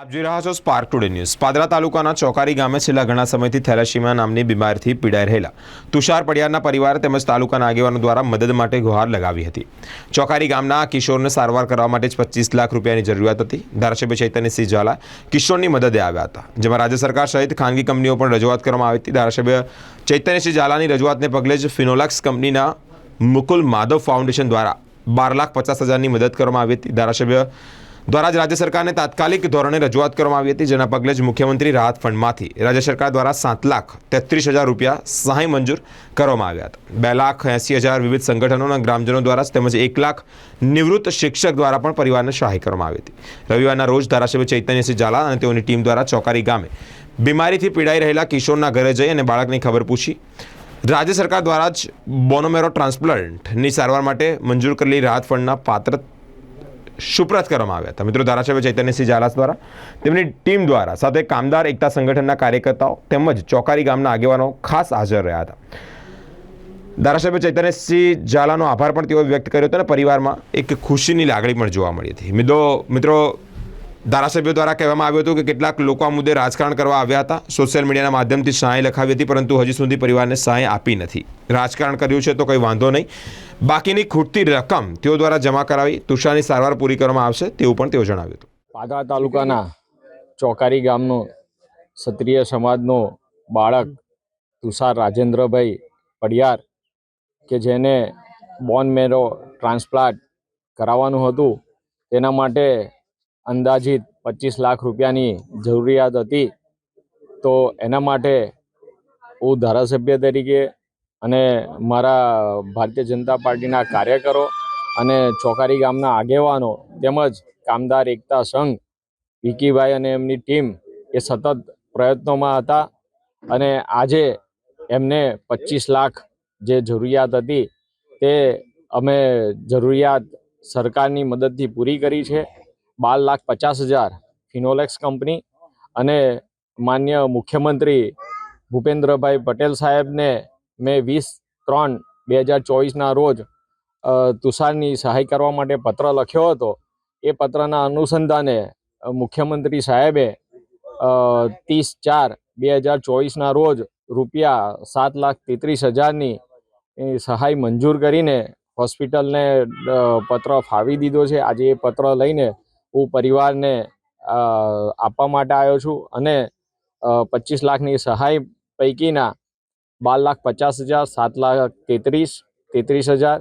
આપ જોઈ રહ્યા છો સ્પાર્ક ટુડે ન્યૂઝ પાદરા તાલુકાના ચોકારી ગામે છેલ્લા ઘણા સમયથી થેલેસીમિયા નામની બીમારીથી પીડાઈ રહેલા તુષાર પડિયારના પરિવાર તેમજ તાલુકાના આગેવાનો દ્વારા મદદ માટે ગુહાર લગાવી હતી. ચોકારી ગામના કિશોરને સારવાર કરવા માટે જ પચીસ લાખ રૂપિયાની જરૂરિયાત હતી. ધારાસભ્ય ચૈતન્યસિંહ ઝાલા કિશોરની મદદે આવ્યા હતા. જેમાં રાજ્ય સરકાર સહિત ખાનગી કંપનીઓ પણ રજૂઆત કરવામાં આવી હતી. ધારાસભ્ય ચૈતન્યસિંહ ઝાલાની રજૂઆતને પગલે જ ફિનોલેક્સ કંપનીના મુકુલ માધવ ફાઉન્ડેશન દ્વારા બાર લાખ પચાસ હજારની મદદ કરવામાં આવી હતી. ધારાસભ્ય દ્વારા જ રાજ્ય સરકારને તાત્કાલિક ધોરણે રજૂઆત કરવામાં આવી હતી, જેના પગલે જ મુખ્યમંત્રી રાહત ફંડમાંથી રાજ્ય સરકાર દ્વારા સાત લાખ તેત્રીસ હજાર રૂપિયા સહાય મંજૂર કરવામાં આવ્યા હતા. બે લાખ એંસી હજાર વિવિધ સંગઠનોના ગ્રામજનો દ્વારા તેમજ એક લાખ નિવૃત્ત શિક્ષક દ્વારા પણ પરિવારને સહાય કરવામાં આવી હતી. રવિવારના રોજ ધારાસભ્ય ચૈતન્યસિંહ ઝાલા અને તેઓની ટીમ દ્વારા ચોકારી ગામે બીમારીથી પીડાઈ રહેલા કિશોરના ઘરે જઈ અને બાળકની ખબર પૂછી રાજ્ય સરકાર દ્વારા જ બોનોમેરો ટ્રાન્સપ્લાન્ટની સારવાર માટે મંજૂર કરેલી રાહત ફંડના પાત્ર સુપ્રત કરવામાં આવ્યા હતા. મિત્રો, ધારાસભ્ય ચૈતન્યસિંહ ઝાલાસ દ્વારા, તેમની ટીમ દ્વારા સાથે કામદાર એકતા સંગઠનના કાર્યકર્તાઓ તેમજ ચોકારી ગામના આગેવાનો ખાસ હાજર રહ્યા હતા. ધારાસભ્ય ચૈતન્યસિંહ ઝાલાનો આભાર પણ તેઓએ વ્યક્ત કર્યો હતો અને પરિવારમાં એક ખુશીની લાગણી પણ જોવા મળી હતી. મિત્રો મિત્રો ધારાસભ્યો દ્વારા કહેવામાં આવ્યું હતું કે કેટલાક લોકો આ મુદ્દે રાજકારણ કરવા આવ્યા હતા. સોશિયલ મીડિયાના માધ્યમથી સહાય લખાવી હતી, પરંતુ હજી સુધી પરિવારને સહાય આપી નથી. રાજકારણ કર્યું છે તો કંઈ વાંધો નહીં. બાકીની ખૂટતી રકમ તેઓ દ્વારા જમા કરાવી તુષારની સારવાર પૂરી કરવામાં આવશે તેવું પણ તેઓ જણાવ્યું હતું. પાદરા તાલુકાના ચોકારી ગામનો ક્ષત્રિય સમાજનો બાળક તુષાર રાજેન્દ્રભાઈ પડિયાર કે જેને બોન મેરો ટ્રાન્સપ્લાન્ટ કરાવવાનું હતું, તેના માટે અંદાજિત પચીસ લાખ રૂપિયાની જરૂરિયાત હતી. તો એના માટે હું ધારાસભ્ય તરીકે અને મારા ભારતીય જનતા પાર્ટીના કાર્યકરો અને ચોકારી ગામના આગેવાનો તેમજ કામદાર એકતા સંઘ, વિકીભાઈ અને એમની ટીમ એ સતત પ્રયત્નોમાં હતા અને આજે એમને પચીસ લાખ જે જરૂરિયાત હતી તે અમે જરૂરિયાત સરકારની મદદથી પૂરી કરી છે. બાર લાખ પચાસ હજાર ફિનોલેક્સ કંપની અને માન્ય મુખ્યમંત્રી ભૂપેન્દ્રભાઈ પટેલ સાહેબને મેં વીસ ત્રણ બે હજાર ચોવીસના રોજ તુષારની સહાય કરવા માટે પત્ર લખ્યો હતો. એ પત્રના અનુસંધાને મુખ્યમંત્રી સાહેબે ત્રીસ ચાર બે હજાર ચોવીસના રોજ રૂપિયા સાત લાખ તેત્રીસ હજારની સહાય મંજૂર કરીને હોસ્પિટલને પત્ર ફાવી દીધો છે. આજે એ પત્ર લઈને હું પરિવારને આપવા માટે આવ્યો છું અને પચીસ લાખની સહાય પૈકીના બાર લાખ પચાસ હજાર, સાત લાખ તેત્રીસ તેત્રીસ હજાર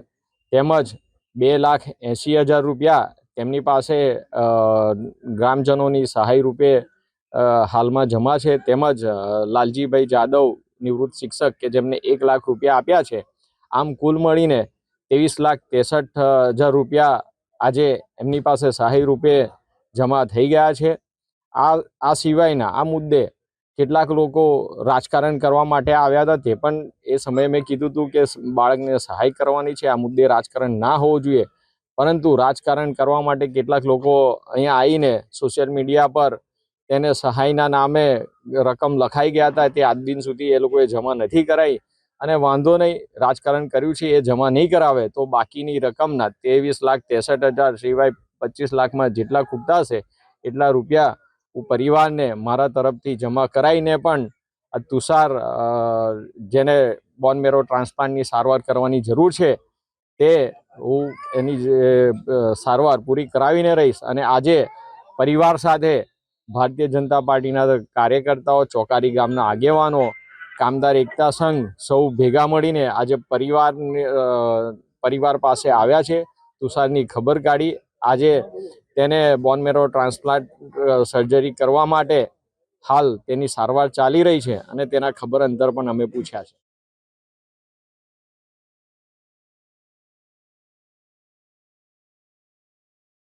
તેમજ બે લાખ એંશી હજાર રૂપિયા તેમની પાસે ગ્રામજનોની સહાય રૂપે હાલમાં જમા છે તેમજ લાલજીભાઈ જાદવ નિવૃત્ત શિક્ષક કે જેમને એક લાખ રૂપિયા આપ્યા છે. આમ કુલ મળીને ત્રેવીસ લાખ ત્રેસઠ હજાર રૂપિયા આજે એમની પાસે સહાય રૂપે જમા થઈ ગયા છે. આ આ સિવાયના આ મુદ્દે કેટલાક લોકો રાજકારણ કરવા માટે આવ્યા હતા. તે પણ એ સમયે મેં કીધું હતું કે બાળકને સહાય કરવાની છે. આ મુદ્દે રાજકારણ ના હોવું જોઈએ. પરંતુ રાજકારણ કરવા માટે કેટલાક લોકો અહીંયા આવીને સોશિયલ મીડિયા પર તેને સહાયના નામે રકમ લખાઈ ગયા હતા. તે આજ દિન સુધી એ લોકોએ જમા નથી કરાઈ. અને વાંધો નહીં રાજકારણ કર્યું છે એ જમા નહીં કરાવે તો બાકીની રકમના ત્રેવીસ લાખ ત્રેસઠ હજાર સિવાય પચીસ લાખમાં જેટલા ખૂટતા છે એટલા રૂપિયા હું પરિવારને મારા તરફથી જમા કરાવીને પણ આ તુષાર જેને બોન મેરો ટ્રાન્સપ્લાન્ટની સારવાર કરવાની જરૂર છે તે હું એની જે, સારવાર પૂરી કરાવીને રહીશ. અને આજે પરિવાર સાથે ભારતીય જનતા પાર્ટીના કાર્યકર્તાઓ ચોકારી ગામના આગેવાનો કામદાર એકતા સંઘ સૌ ભેગા મળીને આજે પરિવાર પરિવાર પાસે આવ્યા છે. તુષારની ખબર કાઢી. આજે તેને બોનમેરો ટ્રાન્સપ્લાન્ટ સર્જરી કરવા માટે હાલ તેની સારવાર ચાલી રહી છે અને તેના ખબર અંતર પણ અમે પૂછ્યા છે.